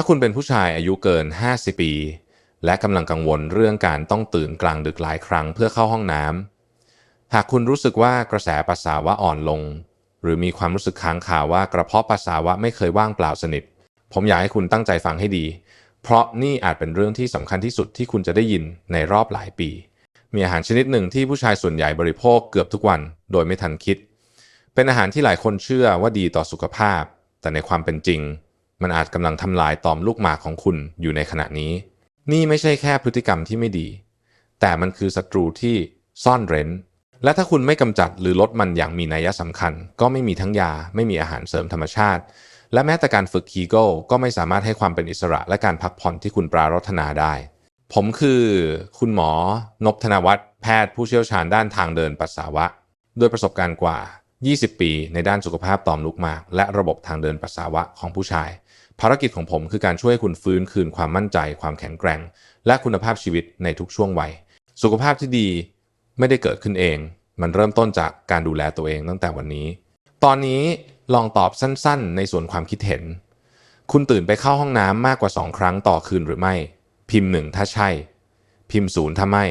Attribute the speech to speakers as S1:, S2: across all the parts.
S1: ถ้าคุณเป็นผู้ชายอายุเกิน 50 ปี และกำลังกังวลเรื่องการต้องตื่นกลางดึกหลายครั้งเพื่อเข้าห้องน้ำหากคุณรู้สึกว่ากระแสปัสสาวะอ่อนลง หรือมีความรู้สึกค้างคาว่ากระเพาะปัสสาวะไม่เคยว่างเปล่าสนิท ผมอยากให้คุณตั้งใจฟังให้ดี เพราะนี่อาจเป็นเรื่องที่สำคัญที่สุดที่คุณจะได้ยินในรอบหลายปี มีอาหารชนิดหนึ่งที่ผู้ชายส่วนใหญ่บริโภคเกือบทุกวัน โดยไม่ทันคิด เป็นอาหารที่หลายคนเชื่อว่าดีต่อสุขภาพ แต่ในความเป็นจริง มันอาจกำลังทำลายตอมลูกหมากของคุณอยู่ในขณะนี้ นี่ไม่ใช่แค่พฤติกรรมที่ไม่ดี แต่มันคือศัตรูที่ซ่อนเร้น และถ้าคุณไม่กำจัดหรือลดมันอย่างมีนัยสำคัญ ก็ไม่มีทั้งยา ไม่มีอาหารเสริมธรรมชาติ และแม้แต่การฝึกคีโกก็ไม่สามารถให้ความเป็นอิสระและการพักผ่อนที่คุณปรารถนาได้ ผมคือ คุณหมอนพธนวัฒน์แพทย์ผู้เชี่ยวชาญด้านทางเดินปัสสาวะด้วยประสบการณ์กว่า 20 ปีในด้านสุขภาพต่อมลูกหมาก และระบบทางเดินปัสสาวะของผู้ชาย ภารกิจของผมคือการช่วยให้คุณฟื้นคืนความมั่นใจ ความแข็งแกร่ง และคุณภาพชีวิตในทุกช่วงวัย สุขภาพที่ดีไม่ได้เกิดขึ้นเอง มันเริ่มต้นจากการดูแลตัวเองตั้งแต่วันนี้ ตอนนี้ลองตอบสั้นๆ ในส่วนความคิดเห็น คุณตื่นไปเข้าห้องน้ำมากกว่า 2 ครั้งต่อคืนหรือไม่ พิมพ์หนึ่งถ้าใช่ พิมพ์ศูนย์ถ้าไม่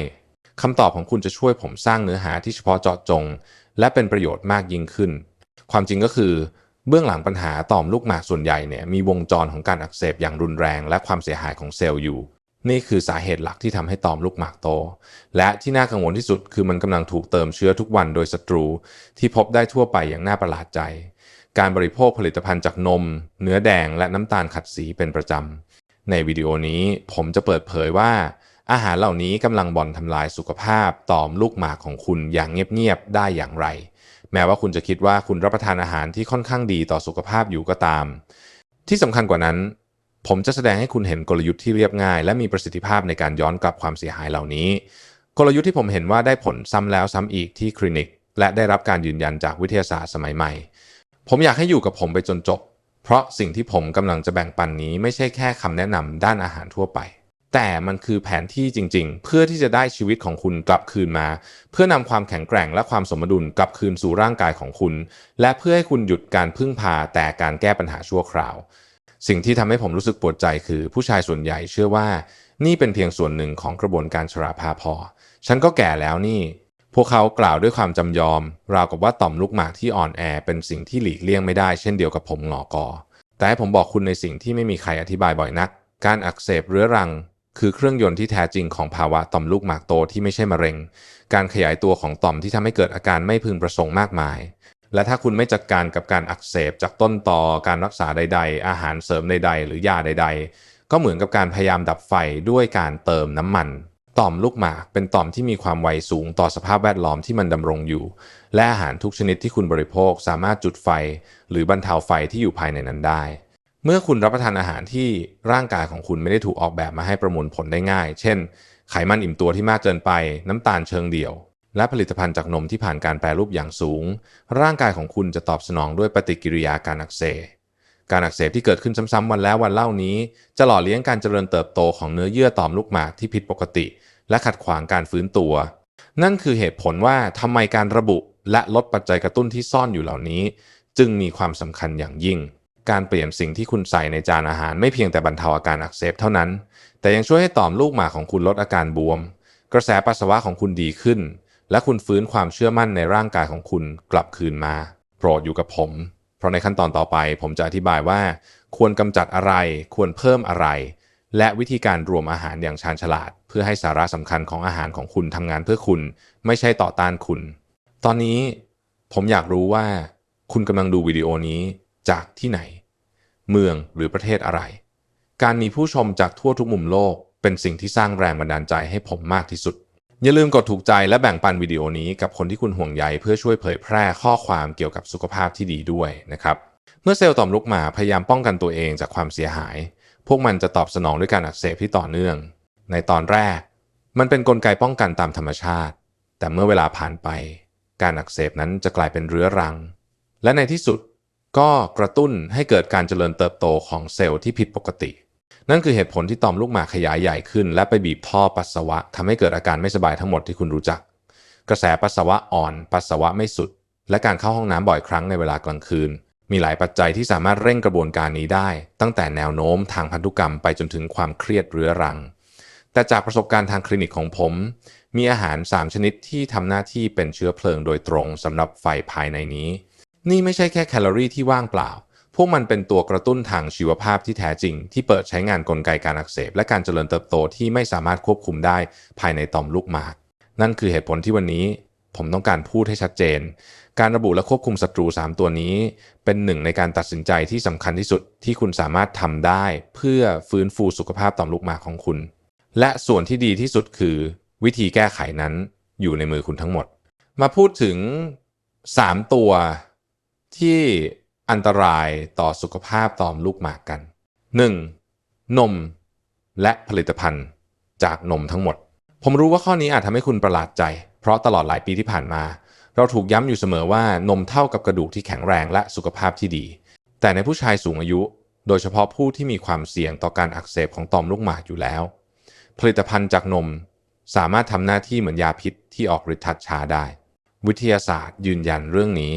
S1: คำตอบของคุณจะช่วยผมสร้างเนื้อหาที่เฉพาะเจาะจง และเป็นประโยชน์มากยิ่งขึ้น ความจริงก็คือ เบื้องหลังปัญหาต่อมลูกหมากส่วนใหญ่เนี่ยมีวงจรของการอักเสบอย่างรุนแรงและความเสียหายของเซลล์อยู่ นี่คือสาเหตุหลักที่ทำให้ต่อมลูกหมากโต และที่น่ากังวลที่สุดคือมันกำลังถูกเติมเชื้อทุกวันโดยศัตรู ที่พบได้ทั่วไปอย่างน่าประหลาดใจ การบริโภคผลิตภัณฑ์จากนม เนื้อแดงและน้ำตาลขัดสีเป็นประจำในวิดีโอนี้ผมจะเปิดเผยว่า อาหารเหล่านี้กำลังบ่อนทำลายสุขภาพต่อมลูกหมากของคุณอย่างเงียบๆได้อย่างไร แม้ว่าคุณจะคิดว่าคุณรับประทานอาหารที่ค่อนข้างดีต่อสุขภาพอยู่ก็ตาม ที่สำคัญกว่านั้น ผมจะแสดงให้คุณเห็นกลยุทธ์ที่เรียบง่าย และมีประสิทธิภาพในการย้อนกลับความเสียหายเหล่านี้ กลยุทธ์ที่ผมเห็นว่าได้ผลซ้ำแล้วซ้ำอีกที่คลินิก และได้รับการยืนยันจากวิทยาศาสตร์สมัยใหม่ ผมอยากให้อยู่กับผมไปจนจบ เพราะสิ่งที่ผมกำลังจะแบ่งปันนี้ไม่ใช่แค่คำแนะนำด้านอาหารทั่วไป แต่มันคือแผนที่จริง ๆ เพื่อที่จะได้ชีวิตของคุณกลับคืนมา เพื่อนำความแข็งแกร่งและความสมดุลกลับคืนสู่ร่างกายของคุณ และเพื่อให้คุณหยุดการพึ่งพาแต่การแก้ปัญหาชั่วคราว สิ่งที่ทำให้ผมรู้สึกปวดใจคือผู้ชายส่วนใหญ่เชื่อว่า นี่เป็นเพียงส่วนหนึ่งของกระบวนการชราภาพอ ฉันก็แก่แล้วนี่ พวกเขากล่าวด้วยความจำยอม ราวกับว่าต่อมลูกหมากที่อ่อนแอเป็นสิ่งที่หลีกเลี่ยงไม่ได้เช่นเดียวกับผมหงอกอแต่ให้ผมบอกคุณในสิ่งที่ไม่มีใครอธิบายบ่อยนัก การอักเสบเรื้อรัง คือเครื่องยนต์ที่แท้จริงของภาวะต่อมลูกหมากโตที่ไม่ใช่มะเร็ง การขยายตัวของต่อมที่ทำให้เกิดอาการไม่พึงประสงค์มากมาย และถ้าคุณไม่จัดการกับการอักเสบจากต้นตอการรักษาใด ๆ อาหารเสริมใด ๆ หรือยาใด ๆ ก็เหมือนกับการพยายามดับไฟด้วยการเติมน้ำมันต่อมลูกหมากเป็นต่อมที่มีความไวสูงต่อสภาพแวดล้อมที่มันดำรงอยู่ และอาหารทุกชนิดที่คุณบริโภคสามารถจุดไฟ หรือบรรเทาไฟที่อยู่ภายในนั้นได้ เมื่อคุณรับประทานอาหารที่ร่างกายของคุณไม่ได้ถูกออกแบบมาให้ประมวลผลได้ง่าย เช่น ไขมันอิ่มตัวที่มากเกินไป น้ำตาลเชิงเดี่ยว และผลิตภัณฑ์จากนมที่ผ่านการแปรรูปอย่างสูง ร่างกายของคุณจะตอบสนองด้วยปฏิกิริยาการอักเสบการอักเสบที่เกิดขึ้นซ้ำๆวันแล้ววันเล่านี้ จะหล่อเลี้ยงการเจริญเติบโตของเนื้อเยื่อต่อมลูกหมากที่ผิดปกติ และขัดขวางการฟื้นตัว นั่นคือเหตุผลว่าทำไมการระบุและลดปัจจัยกระตุ้นที่ซ่อนอยู่เหล่านี้ จึงมีความสำคัญอย่างยิ่ง การเปลี่ยนสิ่งที่คุณใส่ในจานอาหารไม่เพียงแต่บรรเทาอาการอักเสบเท่านั้น แต่ยังช่วยให้ต่อมลูกหมากของคุณลดอาการบวม กระแสปัสสาวะของคุณดีขึ้น และคุณฟื้นความเชื่อมั่นในร่างกายของคุณกลับคืนมา โปรดอยู่กับผม เพราะในขั้นตอนต่อไป ผมจะอธิบายว่า ควรกำจัดอะไร ควรเพิ่มอะไร และวิธีการรวมอาหารอย่างชาญฉลาด เพื่อให้สาระสำคัญของอาหารของคุณทำงานเพื่อคุณ ไม่ใช่ต่อต้านคุณ ตอนนี้ผมอยากรู้ว่า คุณกำลังดูวิดีโอนี้จากที่ไหน เมืองหรือประเทศอะไร การมีผู้ชมจากทั่วทุกมุมโลก เป็นสิ่งที่สร้างแรงบันดาลใจให้ผมมากที่สุด อย่าลืมกดถูกใจและแบ่งปันวิดีโอนี้กับคนที่คุณห่วงใยเพื่อช่วยเผยแพร่ข้อความเกี่ยวกับสุขภาพที่ดีด้วยนะครับ เมื่อเซลล์ต่อมลูกหมาพยายามป้องกันตัวเองจากความเสียหาย พวกมันจะตอบสนองด้วยการอักเสบที่ต่อเนื่อง ในตอนแรก มันเป็นนกลไกป้องกันตามธรรมชาติ แต่เมื่อเวลาผ่านไป การอักเสบนั้นจะกลายเป็นเรื้อรัง และในที่สุด ก็กระตุ้นให้เกิดการเจริญเติบโตของเซลล์ที่ผิดปกติ นั่นคือเหตุผลที่ต่อมลูกหมากขยายใหญ่ขึ้น และไปบีบท่อปัสสาวะทำให้เกิดอาการไม่สบายทั้งหมดที่คุณรู้จัก กระแสปัสสาวะอ่อน ปัสสาวะไม่สุด และการเข้าห้องน้ำบ่อยครั้งในเวลากลางคืน มีหลายปัจจัยที่สามารถเร่งกระบวนการนี้ได้ ตั้งแต่แนวโน้มทางพันธุกรรมไปจนถึงความเครียดเรื้อรัง แต่จากประสบการณ์ทางคลินิกของผม มีอาหาร 3 ชนิดที่ทำหน้าที่เป็นเชื้อเพลิงโดยตรงสำหรับไฟภายในนี้ นี่ไม่ใช่แค่แคลอรี่ที่ว่างเปล่า พวกมันเป็นตัวกระตุ้นทางชีวภาพที่แท้จริง ที่เปิดใช้งานกลไกการอักเสบ และการเจริญเติบโตที่ไม่สามารถควบคุมได้ภายในต่อมลูกหมาก นั่นคือเหตุผลที่วันนี้ ผมต้องการพูดให้ชัดเจน การระบุและควบคุมศัตรู 3 ตัวนี้ เป็นหนึ่งในการตัดสินใจที่สำคัญที่สุดที่คุณสามารถทำได้ เพื่อฟื้นฟูสุขภาพต่อมลูกหมากของคุณ และส่วนที่ดีที่สุดคือ วิธีแก้ไขนั้นอยู่ในมือคุณทั้งหมด มาพูดถึง 3 ตัว ที่อันตรายต่อสุขภาพตอมลูกหมากกัน 1. นมและผลิตภัณฑ์จากนมทั้งหมด ผมรู้ว่าข้อนี้อาจทำให้คุณประหลาดใจ เพราะตลอดหลายปีที่ผ่านมา เราถูกย้ำอยู่เสมอว่านมเท่ากับกระดูกที่แข็งแรงและสุขภาพที่ดี แต่ในผู้ชายสูงอายุ โดยเฉพาะผู้ที่มีความเสี่ยงต่อการอักเสบของต่อมลูกหมากอยู่แล้ว ผลิตภัณฑ์จากนมสามารถทำหน้าที่เหมือนยาพิษที่ออกฤทธิ์ช้าได้ วิทยาศาสตร์ยืนยันเรื่องนี้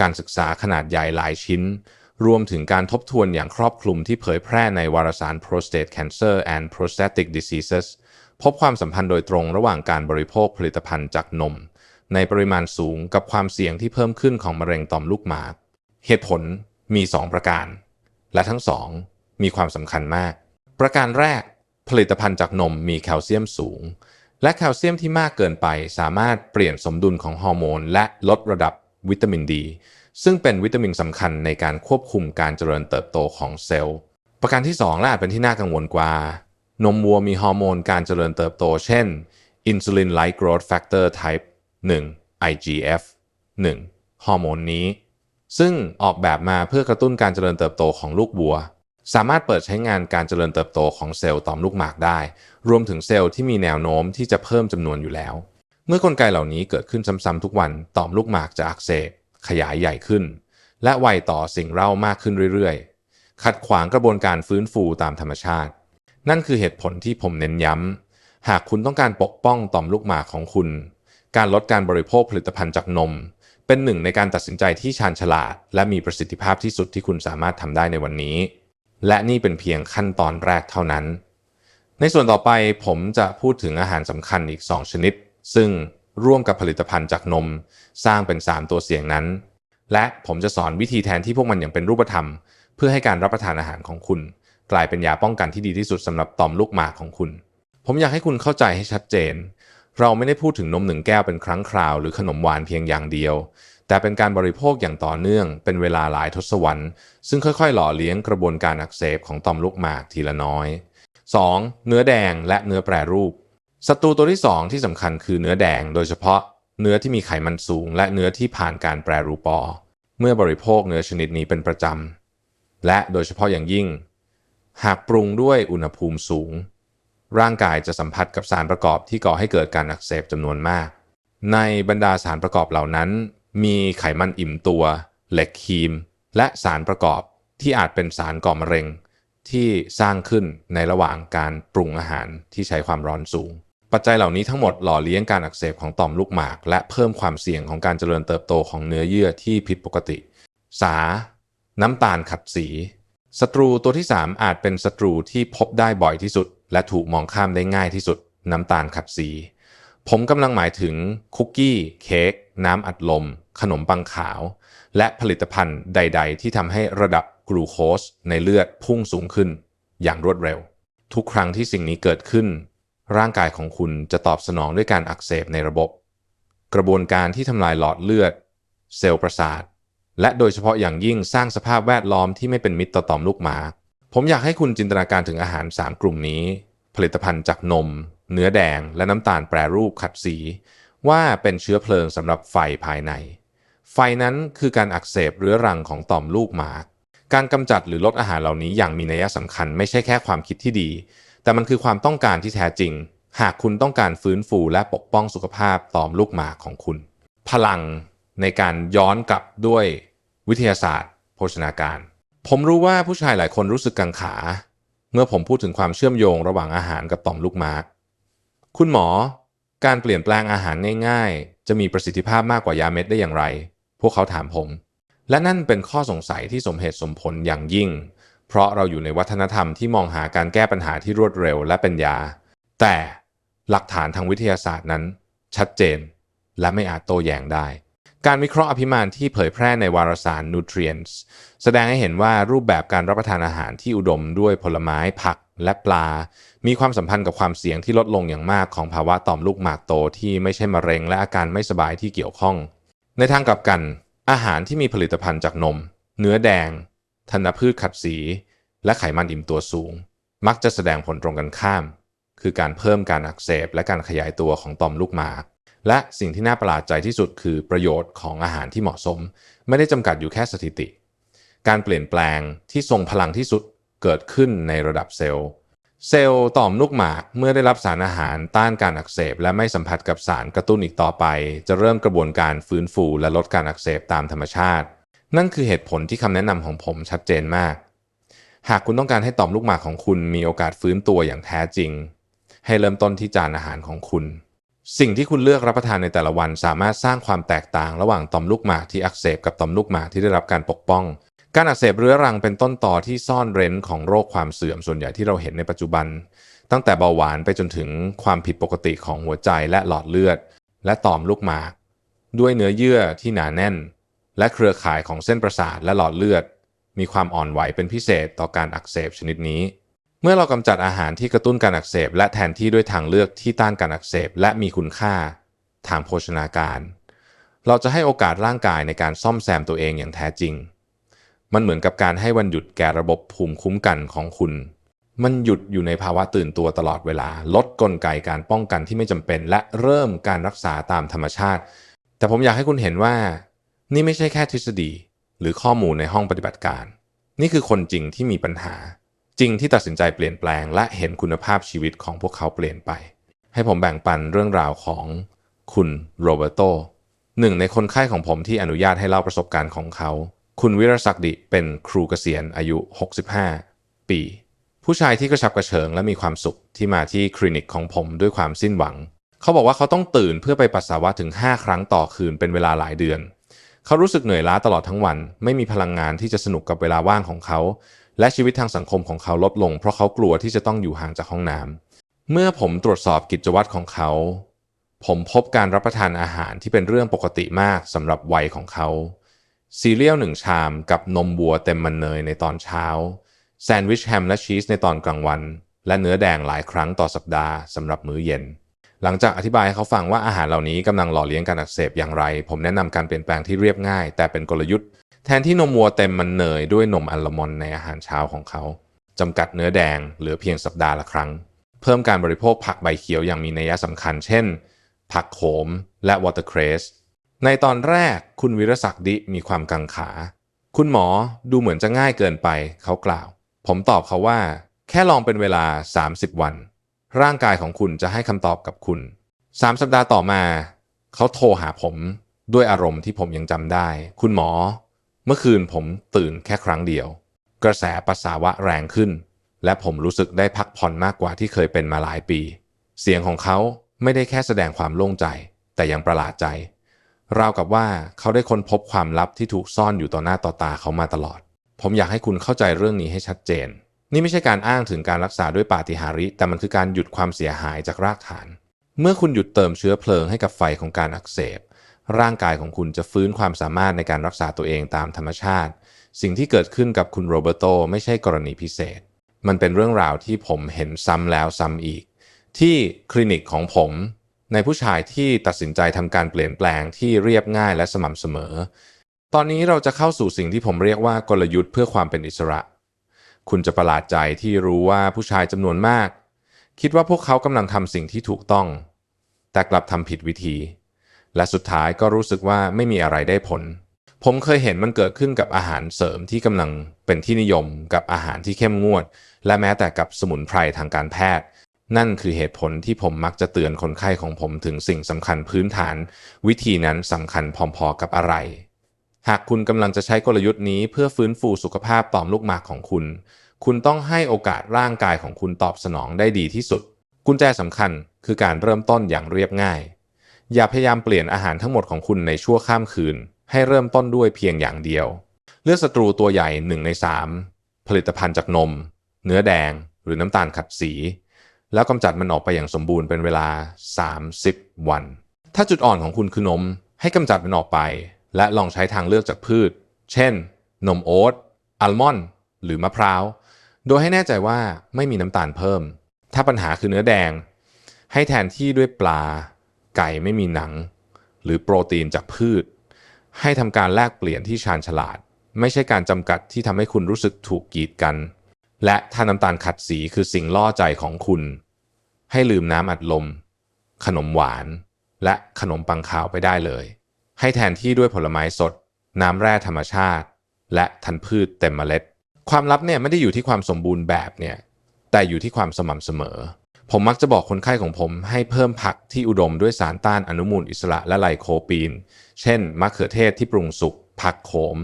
S1: การศึกษาขนาดใหญ่หลายชิ้น รวมถึงการทบทวนอย่างครอบคลุมที่เผยแพร่ในวารสาร Prostate Cancer and Prostatic Diseases พบความสัมพันธ์โดยตรงระหว่างการบริโภคผลิตภัณฑ์จากนม ในปริมาณสูงกับความเสี่ยงที่เพิ่มขึ้นของมะเร็งต่อมลูกหมาก เหตุผลมี 2 ประการ และทั้งสองมีความสำคัญมาก ประการแรก ผลิตภัณฑ์จากนมมีแคลเซียมสูง และแคลเซียมที่มากเกินไปสามารถเปลี่ยนสมดุลของฮอร์โมน และลดระดับ วิตามินดี ซึ่งเป็นวิตามินสำคัญในการควบคุมการเจริญเติบโตของเซลล์ ประการที่2และอาจเป็นที่น่ากังวลกว่า นมวัวมีฮอร์โมนการเจริญเติบโต เช่น Insulin Like Growth Factor Type 1 IGF 1 ฮอร์โมนนี้ ซึ่งออกแบบมาเพื่อกระตุ้นการเจริญเติบโตของลูกวัว สามารถเปิดใช้งานการเจริญเติบโตของเซลล์ต่อมลูกหมากได้ รวมถึงเซลล์ที่มีแนวโน้มที่จะเพิ่มจำนวนอยู่แล้ว เมื่อกลไกเหล่านี้เกิดขึ้นซ้ำๆทุกวันต่อมลูกหมากจะอักเสบขยายใหญ่ขึ้น และไวต่อสิ่งเล่ามากขึ้นเรื่อยๆ ขัดขวางกระบวนการฟื้นฟูตามธรรมชาติ นั่นคือเหตุผลที่ผมเน้นย้ำ หากคุณต้องการปกป้องต่อมลูกหมากของคุณ การลดการบริโภคผลิตภัณฑ์จากนม เป็นหนึ่งในการตัดสินใจที่ชาญฉลาด และมีประสิทธิภาพที่สุดที่คุณสามารถทำได้ในวันนี้ และนี่เป็นเพียงขั้นตอนแรกเท่านั้น ในส่วนต่อไปผมจะพูดถึงอาหารสำคัญอีก 2 ชนิด ซึ่งร่วมกับผลิตภัณฑ์จากนมสร้างเป็น 3 ตัวเสียงนั้น และผมจะสอนวิธีแทนที่พวกมันอย่างเป็นรูปธรรม เพื่อให้การรับประทานอาหารของคุณ กลายเป็นยาป้องกันที่ดีที่สุดสำหรับต่อมลูกหมากของคุณ ผมอยากให้คุณเข้าใจให้ชัดเจน เราไม่ได้พูดถึงนมหนึ่งแก้วเป็นครั้งคราว หรือขนมหวานเพียงอย่างเดียว แต่เป็นการบริโภคอย่างต่อเนื่อง เป็นเวลาหลายทศวรรษ ซึ่งค่อยๆ หล่อเลี้ยงกระบวนการอักเสบของต่อมลูกหมากทีละน้อย 2. เนื้อแดงและเนื้อแปรรูป ศัตรูตัวที่ 2 ที่สำคัญคือเนื้อแดง โดยเฉพาะเนื้อที่มีไขมันสูง และเนื้อที่ผ่านการแปรรูปอ เมื่อบริโภคเนื้อชนิดนี้เป็นประจำ และโดยเฉพาะอย่างยิ่ง หากปรุงด้วยอุณหภูมิสูง ร่างกายจะสัมผัสกับสารประกอบที่ก่อให้เกิดการอักเสบจำนวนมาก ในบรรดาสารประกอบเหล่านั้น มีไขมันอิ่มตัว เหล็กครีม และสารประกอบที่อาจเป็นสารก่อมะเร็ง ที่สร้างขึ้นในระหว่างการปรุงอาหารที่ใช้ความร้อนสูง ปัจจัยเหล่านี้ทั้งหมดหล่อเลี้ยงการอักเสบของต่อมลูกหมาก และเพิ่มความเสี่ยงของการเจริญเติบโตของเนื้อเยื่อที่ผิดปกติ สา น้ำตาลขัดสีศัตรูตัวที่ 3 อาจเป็นศัตรูที่พบได้บ่อยที่สุด และถูกมองข้ามได้ง่ายที่สุด น้ำตาลขัดสี ผมกำลังหมายถึงคุกกี้ เค้กน้ำอัดลม ขนมปังขาว และผลิตภัณฑ์ใด ๆ ที่ทำให้ระดับกลูโคสในเลือดพุ่งสูงขึ้น อย่างรวดเร็ว ทุกครั้งที่สิ่งนี้เกิดขึ้น ร่างกายของคุณจะตอบสนองด้วยการอักเสบในระบบ กระบวนการที่ทำลายหลอดเลือด เซลล์ประสาท และโดยเฉพาะอย่างยิ่งสร้างสภาพแวดล้อมที่ไม่เป็นมิตรต่อต่อมลูกหมา ผมอยากให้คุณจินตนาการถึงอาหาร 3 กลุ่มนี้ ผลิตภัณฑ์จากนม เนื้อแดง และน้ำตาลแปรรูปขัดสี ว่าเป็นเชื้อเพลิงสำหรับไฟภายใน ไฟนั้นคือการอักเสบเรื้อรังของต่อมลูกหมากการกำจัดหรือลดอาหารเหล่านี้อย่างมีนัยสำคัญไม่ใช่แค่ความคิดที่ดี แต่มันคือความต้องการที่แท้จริง หากคุณต้องการฟื้นฟูและปกป้องสุขภาพต่อมลูกหมากของคุณ พลังในการย้อนกลับด้วยวิทยาศาสตร์ โภชนาการ ผมรู้ว่าผู้ชายหลายคนรู้สึกกังขา เมื่อผมพูดถึงความเชื่อมโยงระหว่างอาหารกับต่อมลูกหมาก คุณหมอ การเปลี่ยนแปลงอาหารง่ายๆ จะมีประสิทธิภาพมากกว่ายาเม็ดได้อย่างไร พวกเขาถามผม และนั่นเป็นข้อสงสัยที่สมเหตุสมผลอย่างยิ่ง เพราะเราอยู่ในวัฒนธรรมที่มองหาการแก้ปัญหาที่รวดเร็วและเป็นยา แต่หลักฐานทางวิทยาศาสตร์นั้น ชัดเจน และไม่อาจโต้แย้งได้ การวิเคราะห์อภิมานที่เผยแพร่ในวารสาร Nutrients แสดงให้เห็นว่ารูปแบบการรับประทานอาหารที่อุดมด้วยผลไม้ผักและปลา มีความสัมพันธ์กับความเสี่ยงที่ลดลงอย่างมากของภาวะต่อมลูกหมากโตที่ไม่ใช่มะเร็งและอาการไม่สบายที่เกี่ยวข้อง ในทางกลับกัน อาหารที่มีผลิตภัณฑ์จากนม เนื้อแดง ธัญพืชขัดสี และไขมันอิ่มตัวสูง มักจะแสดงผลตรงกันข้าม คือการเพิ่มการอักเสบและการขยายตัวของต่อมลูกหมากและสิ่งที่น่าประหลาดใจที่สุดคือประโยชน์ของอาหารที่เหมาะสม ไม่ได้จำกัดอยู่แค่สถิติ การเปลี่ยนแปลงที่ทรงพลังที่สุดเกิดขึ้นในระดับเซลล์ เซลล์ต่อมลูกหมากเมื่อได้รับสารอาหารต้านการอักเสบ และไม่สัมผัสกับสารกระตุ้นอีกต่อไป จะเริ่มกระบวนการฟื้นฟูและลดการอักเสบตามธรรมชาติ นั่นคือเหตุผลที่คำแนะนำของผมชัดเจนมาก หากคุณต้องการให้ต่อมลูกหมากของคุณมีโอกาสฟื้นตัวอย่างแท้จริง ให้เริ่มต้นที่จานอาหารของคุณ สิ่งที่คุณเลือกรับประทานในแต่ละวัน สามารถสร้างความแตกต่างระหว่างต่อมลูกหมากที่อักเสบกับต่อมลูกหมากที่ได้รับการปกป้อง การอักเสบเรื้อรังเป็นต้นต่อที่ซ่อนเร้นของโรคความเสื่อมส่วนใหญ่ที่เราเห็นในปัจจุบัน ตั้งแต่เบาหวานไปจนถึงความผิดปกติของหัวใจและหลอดเลือด และต่อมลูกหมาก ด้วยเนื้อเยื่อที่หนาแน่น และเครือข่ายของเส้นประสาทและหลอดเลือด มีความอ่อนไหวเป็นพิเศษต่อการอักเสบชนิดนี้ เมื่อเรากำจัดอาหารที่กระตุ้นการอักเสบ และแทนที่ด้วยทางเลือกที่ต้านการอักเสบ และมีคุณค่า ทางโภชนาการ เราจะให้โอกาสร่างกายในการซ่อมแซมตัวเองอย่างแท้จริง มันเหมือนกับการให้วันหยุดแก่ระบบภูมิคุ้มกันของคุณ มันหยุดอยู่ในภาวะตื่นตัวตลอดเวลา ลดกลไกการป้องกันที่ไม่จำเป็น และเริ่มการรักษาตามธรรมชาติ แต่ผมอยากให้คุณเห็นว่า นี่ไม่ใช่แค่ทฤษฎี หรือข้อมูลในห้องปฏิบัติการ นี่คือคนจริงที่มีปัญหา จริงที่ตัดสินใจเปลี่ยนแปลง และเห็นคุณภาพชีวิตของพวกเขาเปลี่ยนไป ให้ผมแบ่งปันเรื่องราวของคุณโรเบโตหนึ่งในคนไข้ของผมที่อนุญาตให้เล่าประสบการณ์ของเขา คุณวิรศักดิเป็นครูเกษียณอายุ 65 ปี ผู้ชายที่กระชับกระเฉิงและมีความสุขที่มาที่คลินิกของผมด้วยความสิ้นหวัง เขาบอกว่าเขาต้องตื่นเพื่อไปปัสสาวะถึง 5 ครั้งต่อคืนเป็นเวลาหลายเดือน เขารู้สึกเหนื่อยล้าตลอดทั้งวัน ไม่มีพลังงานที่จะสนุกกับเวลาว่างของเขา และชีวิตทางสังคมของเขาลดลง เพราะเขากลัวที่จะต้องอยู่ห่างจากห้องน้ำเมื่อผมตรวจสอบกิจวัตรของเขา ผมพบการรับประทานอาหารที่เป็นเรื่องปกติมากสำหรับวัยของเขาซีเรียลหนึ่งชามกับนมวัวเต็มมันเนยในตอนเช้า แซนด์วิชแฮมและชีสในตอนกลางวัน และเนื้อแดงหลายครั้งต่อสัปดาห์สำหรับมื้อเย็น หลังจากอธิบายให้เขาฟังว่าอาหารเหล่านี้กำลังหล่อเลี้ยงการอักเสบอย่างไร ผมแนะนำการเปลี่ยนแปลงที่เรียบง่าย แต่เป็นกลยุทธ์ แทนที่นมวัวเต็มมันเนยด้วยนมอัลมอนในอาหารเช้าของเขาจำกัดเนื้อแดงเหลือเพียงสัปดาห์ละครั้ง เพิ่มการบริโภคผักใบเขียวอย่างมีนัยสำคัญ เช่น ผักโขมและวอเตอร์เครสในตอนแรกคุณวิรศักดิมีความกังขา คุณหมอดูเหมือนจะง่ายเกินไปเขากล่าว ผมตอบเขาว่า แค่ลองเป็นเวลา 30 วัน ร่างกายของคุณจะให้คำตอบกับคุณ 3 สัปดาห์ต่อมา เขาโทรหาผมด้วยอารมณ์ที่ผมยังจำได้ คุณหมอ เมื่อคืนผมตื่นแค่ครั้งเดียว กระแสปัสสาวะแรงขึ้น และผมรู้สึกได้พักผ่อนมากกว่าที่เคยเป็นมาหลายปี เสียงของเขาไม่ได้แค่แสดงความโล่งใจ แต่ยังประหลาดใจ ราวกับว่าเขาได้ค้นพบความลับที่ถูกซ่อนอยู่ต่อหน้าต่อตาเขามาตลอด ผมอยากให้คุณเข้าใจเรื่องนี้ให้ชัดเจน นี่ไม่ใช่การอ้างถึงการรักษาด้วยปาฏิหาริย์แต่มันคือการหยุดความเสียหายจากรากฐาน เมื่อคุณหยุดเติมเชื้อเพลิงให้กับไฟของการอักเสบ ร่างกายของคุณจะฟื้นความสามารถในการรักษาตัวเองตามธรรมชาติ สิ่งที่เกิดขึ้นกับคุณโรเบโตไม่ใช่กรณีพิเศษ มันเป็นเรื่องราวที่ผมเห็นซ้ำแล้วซ้ำอีก ที่คลินิกของผม ในผู้ชายที่ตัดสินใจทำการเปลี่ยนแปลงที่เรียบง่ายและสม่ำเสมอ ตอนนี้เราจะเข้าสู่สิ่งที่ผมเรียกว่ากลยุทธ์เพื่อความเป็นอิสระ คุณจะประหลาดใจที่รู้ว่าผู้ชายจำนวนมาก คิดว่าพวกเขากำลังทำสิ่งที่ถูกต้อง แต่กลับทำผิดวิธี และสุดท้ายก็รู้สึกว่าไม่มีอะไรได้ผล ผมเคยเห็นมันเกิดขึ้นกับอาหารเสริมที่กำลังเป็นที่นิยม กับอาหารที่เข้มงวด และแม้แต่กับสมุนไพรทางการแพทย์ นั่นคือเหตุผลที่ผมมักจะเตือนคนไข้ของผมถึงสิ่งสำคัญพื้นฐาน วิธีนั้นสำคัญพอๆกับอะไร หากคุณกำลังจะใช้กลยุทธ์นี้เพื่อฟื้นฟูสุขภาพต่อมลูกหมากของคุณ คุณต้องให้โอกาสร่างกายของคุณตอบสนองได้ดีที่สุด กุญแจสำคัญคือการเริ่มต้นอย่างเรียบง่าย อย่าพยายามเปลี่ยนอาหารทั้งหมดของคุณในชั่วข้ามคืน ให้เริ่มต้นด้วยเพียงอย่างเดียว เลือกศัตรูตัวใหญ่หนึ่งในสามผลิตภัณฑ์จากนม เนื้อแดง หรือน้ำตาลขัดสี แล้วกำจัดมันออกไปอย่างสมบูรณ์เป็นเวลา 30 วัน ถ้าจุดอ่อนของคุณคือนม ให้กำจัดมันออกไป และลองใช้ทางเลือกจากพืช เช่น นมโอ๊ตอัลมอนด์หรือมะพร้าว โดยให้แน่ใจว่าไม่มีน้ำตาลเพิ่ม ถ้าปัญหาคือเนื้อแดง ให้แทนที่ด้วยปลา ไก่ไม่มีหนัง หรือโปรตีนจากพืช ให้ทำการแลกเปลี่ยนที่ชาญฉลาด ไม่ใช่การจำกัดที่ทำให้คุณรู้สึกถูกกีดกัน และถ้าน้ำตาลขัดสีคือสิ่งล่อใจของคุณ ให้ลืมน้ำอัดลม ขนมหวาน และขนมปังขาวไปได้เลย ให้แทนที่ด้วยผลไม้สด น้ำแร่ธรรมชาติ และธัญพืชเต็มเมล็ด ความลับเนี่ยไม่ได้อยู่ที่ความสมบูรณ์แบบเนี่ยแต่อยู่ที่ความสม่ำเสมอ ผมมักจะบอกคนไข้ของผมให้เพิ่มผักที่อุดมด้วยสารต้านอนุมูลอิสระและไลโคปีน เช่นมะเขือเทศที่ปรุงสุกผักโขม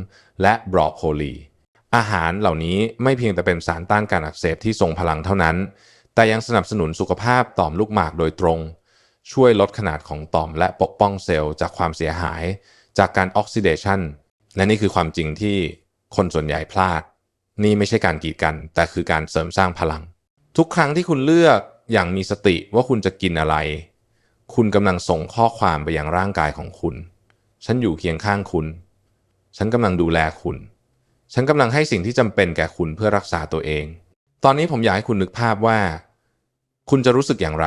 S1: และบรอกโคลี อาหารเหล่านี้ไม่เพียงแต่เป็นสารต้านการอักเสบที่ทรงพลังเท่านั้น แต่ยังสนับสนุนสุขภาพต่อมลูกหมากโดยตรง ช่วยลดขนาดของต่อมและปกป้องเซลล์จากความเสียหาย จากการออกซิเดชันและนี่คือความจริงที่คนส่วนใหญ่พลาด นี่ไม่ใช่การกีดกัน แต่คือการเสริมสร้างพลัง ทุกครั้งที่คุณเลือกอย่างมีสติว่าคุณจะกินอะไร คุณกำลังส่งข้อความไปยังร่างกายของคุณ ฉันอยู่เคียงข้างคุณ ฉันกำลังดูแลคุณ ฉันกำลังให้สิ่งที่จำเป็นแก่คุณเพื่อรักษาตัวเอง ตอนนี้ผมอยากให้คุณนึกภาพว่า คุณจะรู้สึกอย่างไร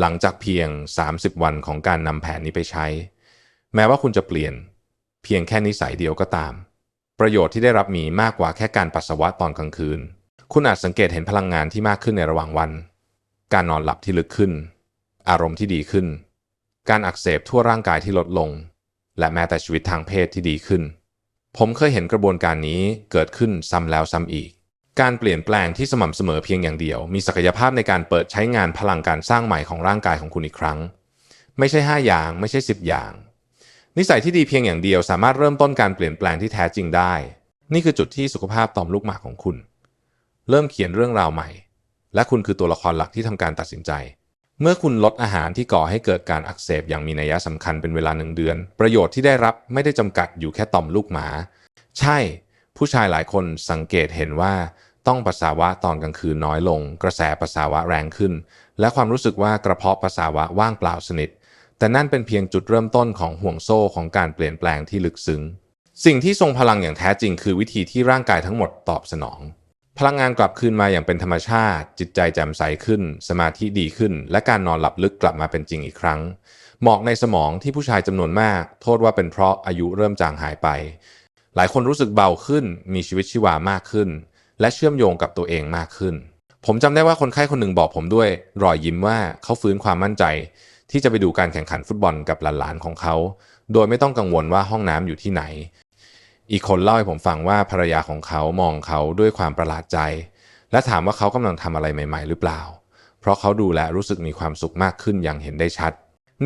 S1: หลังจากเพียง 30 วันของการนำแผนนี้ไปใช้ แม้ว่าคุณจะเปลี่ยนเพียงแค่นิสัยเดียวก็ตาม ประโยชน์ที่ได้รับมีมากกว่าแค่การปัสสาวะตอนกลางคืน คุณอาจสังเกตเห็นพลังงานที่มากขึ้นในระหว่างวัน การนอนหลับที่ลึกขึ้น อารมณ์ที่ดีขึ้น การอักเสบทั่วร่างกายที่ลดลง และแม้แต่ชีวิตทางเพศที่ดีขึ้น ผมเคยเห็นกระบวนการนี้เกิดขึ้นซ้ำแล้วซ้ำอีก การเปลี่ยนแปลงที่สม่ำเสมอเพียงอย่างเดียว มีศักยภาพในการเปิดใช้งานพลังการสร้างใหม่ของร่างกายของคุณอีกครั้ง ไม่ใช่ 5 อย่างไม่ใช่ 10 อย่าง นิสัยที่ดีเพียงอย่างเดียว สามารถเริ่มต้นการเปลี่ยนแปลงที่แท้จริงได้ นี่คือจุดที่สุขภาพต่อมลูกหมากของคุณ เริ่มเขียนเรื่องราวใหม่ และคุณคือตัวละครหลักที่ทำการตัดสินใจ เมื่อคุณลดอาหารที่ก่อให้เกิดการอักเสบอย่างมีนัยสำคัญเป็นเวลาหนึ่งเดือน ประโยชน์ที่ได้รับไม่ได้จำกัดอยู่แค่ต่อมลูกหมา ใช่ ผู้ชายหลายคนสังเกตเห็นว่า ต้องปัสสาวะตอนกลางคืนน้อยลง กระแสปัสสาวะแรงขึ้น และความรู้สึกว่ากระเพาะปัสสาวะว่างเปล่าสนิท แต่นั่นเป็นเพียงจุดเริ่มต้นของห่วงโซ่ของการเปลี่ยนแปลงที่ลึกซึ้ง สิ่งที่ทรงพลังอย่างแท้จริงคือวิธีที่ร่างกายทั้งหมดตอบสนอง พลังงานกลับคืนมาอย่างเป็นธรรมชาติ จิตใจแจ่มใสขึ้น สมาธิดีขึ้น และการนอนหลับลึกกลับมาเป็นจริงอีกครั้ง หมอกในสมองที่ผู้ชายจำนวนมาก โทษว่าเป็นเพราะอายุเริ่มจางหายไป หลายคนรู้สึกเบาขึ้น มีชีวิตชีวามากขึ้น และเชื่อมโยงกับตัวเองมากขึ้น ผมจำได้ว่าคนไข้คนหนึ่งบอกผมด้วย รอยยิ้มว่าเขาฟื้นความมั่นใจ ที่จะไปดูการแข่งขันฟุตบอลกับหลานๆของเขา โดยไม่ต้องกังวลว่าห้องน้ำอยู่ที่ไหน อีกคนเล่าให้ผมฟังว่าภรรยาของเขามองเขาด้วยความประหลาดใจ และถามว่าเขากำลังทำอะไรใหม่ ๆ หรือเปล่า เพราะเขาดูแลรู้สึกมีความสุขมากขึ้นอย่างเห็นได้ชัด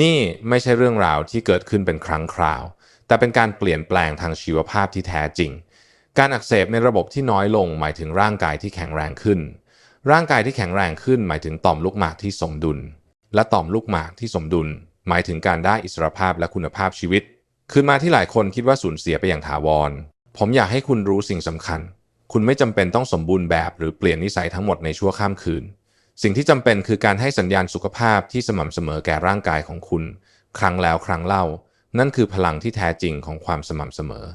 S1: นี่ไม่ใช่เรื่องราวที่เกิดขึ้นเป็นครั้งคราว แต่เป็นการเปลี่ยนแปลงทางชีวภาพที่แท้จริง การอักเสบในระบบที่น้อยลงหมายถึงร่างกายที่แข็งแรงขึ้น ร่างกายที่แข็งแรงขึ้น หมายถึงต่อมลูกหมากที่สมดุล และต่อมลูกหมากที่สมดุล หมายถึงการได้อิสรภาพและคุณภาพชีวิต คืนมาที่หลายคนคิดว่าสูญเสียไปอย่างถาวร ผมอยากให้คุณรู้สิ่งสำคัญ คุณไม่จำเป็นต้องสมบูรณ์แบบ หรือเปลี่ยนนิสัยทั้งหมดในชั่วข้ามคืน สิ่งที่จำเป็นคือการให้สัญญาณสุขภาพที่สม่ำเสมอแก่ร่างกายของคุณ ครั้งแล้วครั้งเล่า นั่นคือพลังที่แท้จริงของความสม่ำเสมอ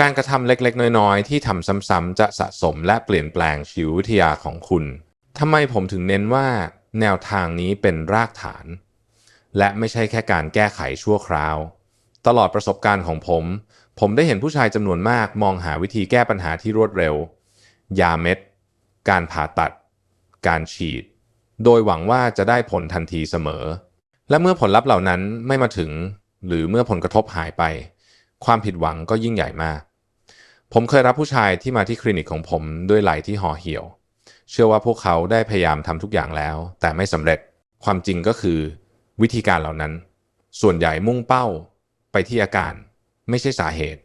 S1: การกระทำเล็กๆ น้อยๆ ที่ทำซ้ำๆจะสะสมและเปลี่ยนแปลงชีววิทยาของคุณทำไมผมถึงเน้นว่าแนวทางนี้เป็นรากฐาน และไม่ใช่แค่การแก้ไขชั่วคราว ตลอดประสบการณ์ของผม ผมได้เห็นผู้ชายจำนวนมากมองหาวิธีแก้ปัญหาที่รวดเร็ว ยาเม็ด การผ่าตัด การฉีด โดยหวังว่าจะได้ผลทันทีเสมอ และเมื่อผลลัพธ์เหล่านั้นไม่มาถึง หรือเมื่อผลกระทบหายไป ความผิดหวังก็ยิ่งใหญ่มาก ผมเคยรับผู้ชายที่มาที่คลินิกของผมด้วยไหล่ที่ห่อเหี่ยว เชื่อว่าพวกเขาได้พยายามทำทุกอย่างแล้ว แต่ไม่สำเร็จ ความจริงก็คือ วิธีการเหล่านั้น ส่วนใหญ่มุ่งเป้าไปที่อาการ ไม่ใช่สาเหตุ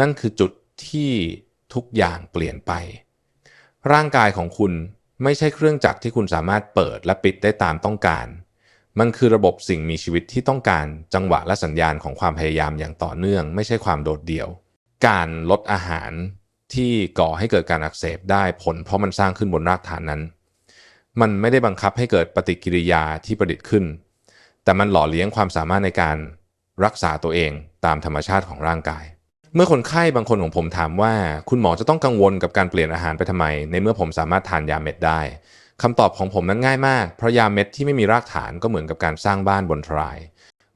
S1: นั่นคือจุดที่ทุกอย่างเปลี่ยนไป ร่างกายของคุณไม่ใช่เครื่องจักรที่คุณสามารถเปิดและปิดได้ตามต้องการ มันคือระบบสิ่งมีชีวิตที่ต้องการจังหวะและสัญญาณของความพยายามอย่างต่อเนื่อง ไม่ใช่ความโดดเดี่ยว การลดอาหารที่ก่อให้เกิดการอักเสบได้ผล เพราะมันสร้างขึ้นบนรากฐานนั้น มันไม่ได้บังคับให้เกิดปฏิกิริยาที่ประดิษฐ์ขึ้น แต่มันหล่อเลี้ยงความสามารถในการรักษาตัวเองตามธรรมชาติของร่างกาย เมื่อคนไข้บางคนของผมถามว่า คุณหมอจะต้องกังวลกับการเปลี่ยนอาหารไปทำไม ในเมื่อผมสามารถทานยาเม็ดได้คำตอบของผมนั้นง่ายมาก เพราะยาเม็ดที่ไม่มีรากฐานก็เหมือนกับการสร้างบ้านบนทราย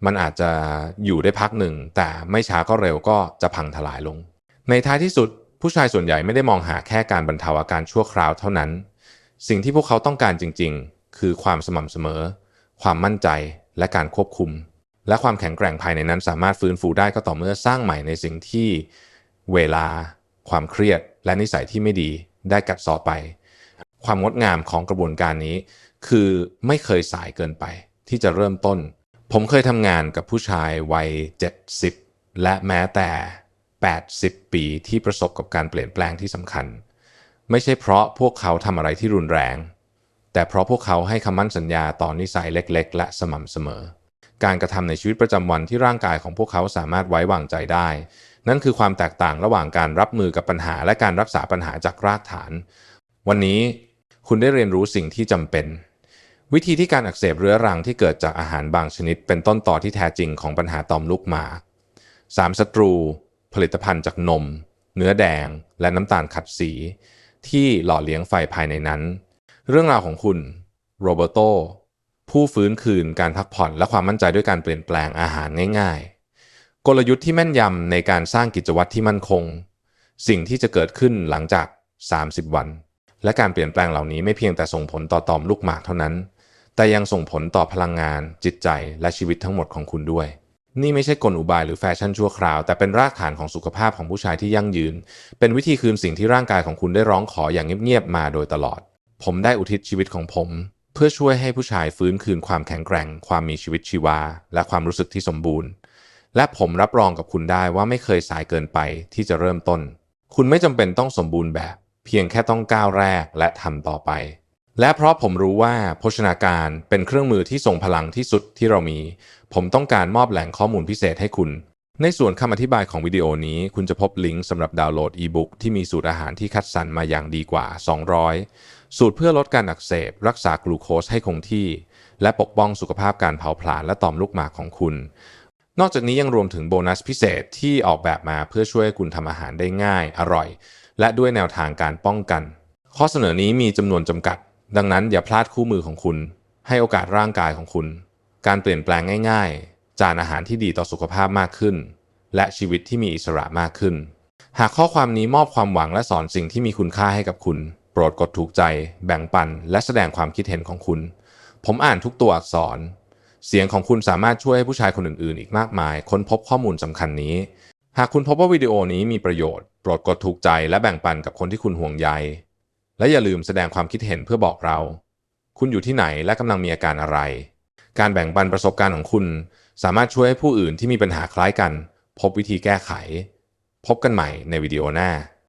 S1: มันอาจจะอยู่ได้พักหนึ่ง แต่ไม่ช้าก็เร็วก็จะพังทลายลง ในท้ายที่สุดผู้ชายส่วนใหญ่ไม่ได้มองหาแค่การบรรเทาอาการชั่วคราวเท่านั้น สิ่งที่พวกเขาต้องการจริง ๆ คือความสม่ำเสมอ ความมั่นใจและการควบคุม และความแข็งแกร่งภายในนั้นสามารถฟื้นฟูได้ก็ต่อเมื่อสร้างใหม่ในสิ่งที่เวลา ความเครียด และนิสัยที่ไม่ดีได้กัดเซาะไป ความงดงามของกระบวนการนี้ คือไม่เคยสายเกินไป ที่จะเริ่มต้น ผมเคยทำงานกับผู้ชายวัย 70 และแม้แต่ 80 ปีที่ประสบกับการเปลี่ยนแปลงที่สำคัญ ไม่ใช่เพราะพวกเขาทำอะไรที่รุนแรง แต่เพราะพวกเขาให้คำมั่นสัญญาต่อนิสัยเล็ก ๆ และสม่ำเสมอ การกระทำในชีวิตประจำวันที่ร่างกายของพวกเขาสามารถไว้วางใจได้ นั่นคือความแตกต่างระหว่างการรับมือกับปัญหา และการรักษาปัญหาจากรากฐาน วันนี้คุณได้เรียนรู้สิ่งที่จำเป็น วิธีที่การอักเสบเรื้อรังที่เกิดจากอาหารบางชนิด เป็นต้นต่อที่แท้จริงของปัญหาต่อมลูกหมาสามศัตรู ผลิตภัณฑ์จากนม เนื้อแดง และน้ำตาลขัดสี ที่หล่อเลี้ยงไฟภายในนั้น เรื่องราวของคุณโรเบโตผู้ฟื้นคืนการพักผ่อนและความมั่นใจด้วยการเปลี่ยนแปลงอาหารง่าย ๆ กลยุทธ์ที่แม่นยำในการสร้างกิจวัตรที่มั่นคง สิ่งที่จะเกิดขึ้นหลังจาก 30 วัน และการเปลี่ยนแปลงเหล่านี้ไม่เพียงแต่ส่งผลต่อตอมลูกหมากเท่านั้น แต่ยังส่งผลต่อพลังงาน จิตใจและชีวิตทั้งหมดของคุณด้วย นี่ไม่ใช่กลอุบายหรือแฟชั่นชั่วคราว แต่เป็นรากฐานของสุขภาพของผู้ชายที่ยั่งยืน เป็นวิธีคืนสิ่งที่ร่างกายของคุณได้ร้องขออย่างเงียบๆมาโดยตลอด ผมได้อุทิศชีวิตของผม เพื่อช่วยให้ผู้ชายฟื้นคืนความแข็งแกร่ง ความมีชีวิตชีวา และความรู้สึกที่สมบูรณ์ และผมรับรองกับคุณได้ว่าไม่เคยสายเกินไปที่จะเริ่มต้น คุณไม่จำเป็นต้องสมบูรณ์แบบ เพียงแค่ต้องก้าวแรกและทำต่อไป และเพราะผมรู้ว่าโภชนาการเป็นเครื่องมือที่ทรงพลังที่สุดที่เรามี ผมต้องการมอบแหล่งข้อมูลพิเศษให้คุณ ในส่วนคำอธิบายของวิดีโอนี้ คุณจะพบลิงก์สำหรับดาวน์โหลดอีบุ๊กที่มีสูตรอาหารที่คัดสรรมาอย่างดีกว่า 200 สูตรเพื่อลดการอักเสบ รักษากลูโคสให้คงที่ และปกป้องสุขภาพการเผาผลาญและต่อมลูกหมากของคุณ นอกจากนี้ยังรวมถึงโบนัสพิเศษที่ออกแบบมาเพื่อช่วยให้คุณทำอาหารได้ง่าย อร่อย และด้วยแนวทางการป้องกัน ข้อเสนอนี้มีจำนวนจำกัด ดังนั้นอย่าพลาดคู่มือของคุณ ให้โอกาสร่างกายของคุณ การเปลี่ยนแปลงง่าย ๆ จานอาหารที่ดีต่อสุขภาพมากขึ้น และชีวิตที่มีอิสระมากขึ้น หากข้อความนี้มอบความหวังและสอนสิ่งที่มีคุณค่าให้กับคุณ โปรดกดถูกใจ แบ่งปัน และแสดงความคิดเห็นของคุณ ผมอ่านทุกตัวอักษร เสียงของคุณสามารถช่วยให้ผู้ชายคนอื่นๆ อีกมากมาย ค้นพบข้อมูลสำคัญนี้ หากคุณพบว่าวิดีโอนี้มีประโยชน์ โปรดกดถูกใจและแบ่งปันกับคนที่คุณห่วงใย และอย่าลืมแสดงความคิดเห็นเพื่อบอกเรา คุณอยู่ที่ไหนและกำลังมีอาการอะไร การแบ่งปันประสบการณ์ของคุณ สามารถช่วยให้ผู้อื่นที่มีปัญหาคล้ายกัน พบวิธีแก้ไข พบกันใหม่ในวิดีโอหน้า